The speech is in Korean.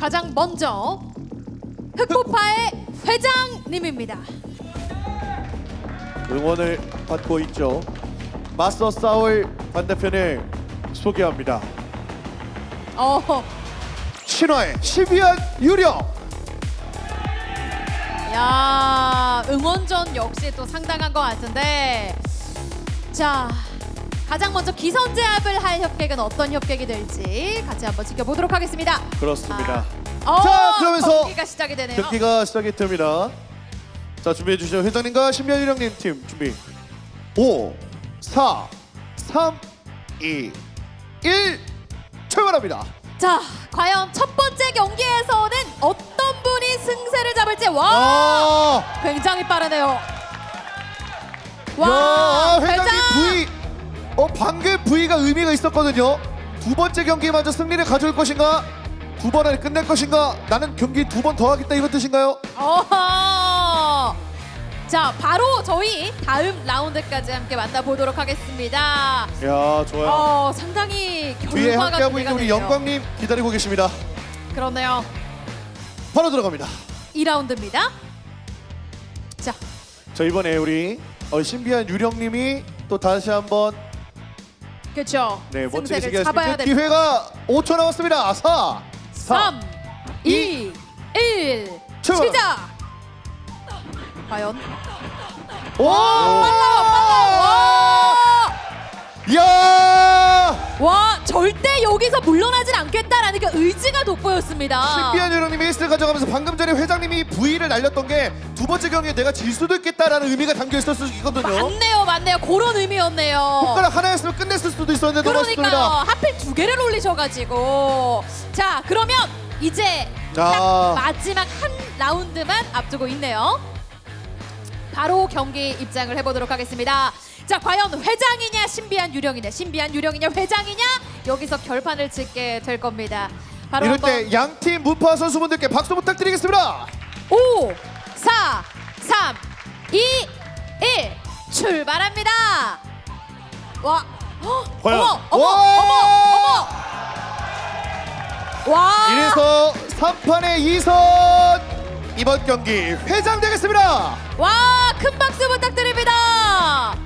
가장 먼저 흑보파의 회장님입니다. 응원을 받고 있죠. 맞서 싸울 반대편을 소개합니다. 어, 신화의 12한 유령. 야 응원전 역시 또 상당한 것 같은데 자 가장 먼저 기선제압을 할 협객은 어떤 협객이 될지 같이 한번 지켜보도록 하겠습니다. 그렇습니다. 어, 자, 그러면서 경기가 시작이 되네요. 경기가 시작이 됩니다. 자 준비해 주시죠. 회장님과 신비한 유령님 팀 준비. 5, 4, 3, 2, 1 출발합니다. 자, 과연 첫 번째 경기에서는 어떤 분이 승세를 잡을지 와 아, 굉장히 빠르네요. 야, 와 V. 어 방금 V가 의미가 있었거든요. 두 번째 경기 먼저 승리를 가져올 것인가? 두 번 안에 끝낼 것인가? 나는 경기 두 번 더 하겠다 이런 뜻인가요? 어허. 자, 바로 저희 다음 라운드까지 함께 만나보도록 하겠습니다. 야 좋아요. 어, 상당히 뒤에 결과가 함께하고 기대가 있는 우리 되네요. 영광님 기다리고 계십니다. 그렇네요. 바로 들어갑니다. 2라운드입니다. 자, 자 이번에 우리 어, 신비한 유령님이 또 다시 한번 그렇죠. 네 멋지게 승세를 시기할 수 잡아야 있는 됩니다. 기회가 5초 남았습니다. 4, 3, 2, 1, 출발. 시작! 과연? 오! 빨라, 빨라! 야! 와, 절대 여기서 물러나질 않겠다라는 그 의지가 돋보였습니다. 신비한 유령님이 1승을 가져가면서 방금 전에 회장님이 V를 날렸던 게 두 번째 경기에 내가 질 수도 있겠다라는 의미가 담겨 있을 수 있거든요. 맞네요, 맞네요. 그런 의미였네요. 손가락 하나였으면 끝냈을 수도 있었는데 그러니까요. 아쉽습니다. 하필 두 개를 올리셔가지고. 자, 그러면 이제 자. 딱 마지막 한 라운드만 앞두고 있네요. 바로 경기 입장을 해보도록 하겠습니다. 자, 과연 회장이냐, 신비한 유령이냐, 신비한 유령이냐, 회장이냐, 여기서 결판을 짓게 될 겁니다. 바로 이럴 한번 때 양팀 무파 선수분들께 박수 부탁드리겠습니다. 5, 4, 3, 2, 1 출발합니다. 와, 헉, 과연? 어머, 어머, 와! 어머, 어머. 와, 이래서 3판의 2선 이번 경기 회장 되겠습니다. 와, 큰 박수 부탁드립니다.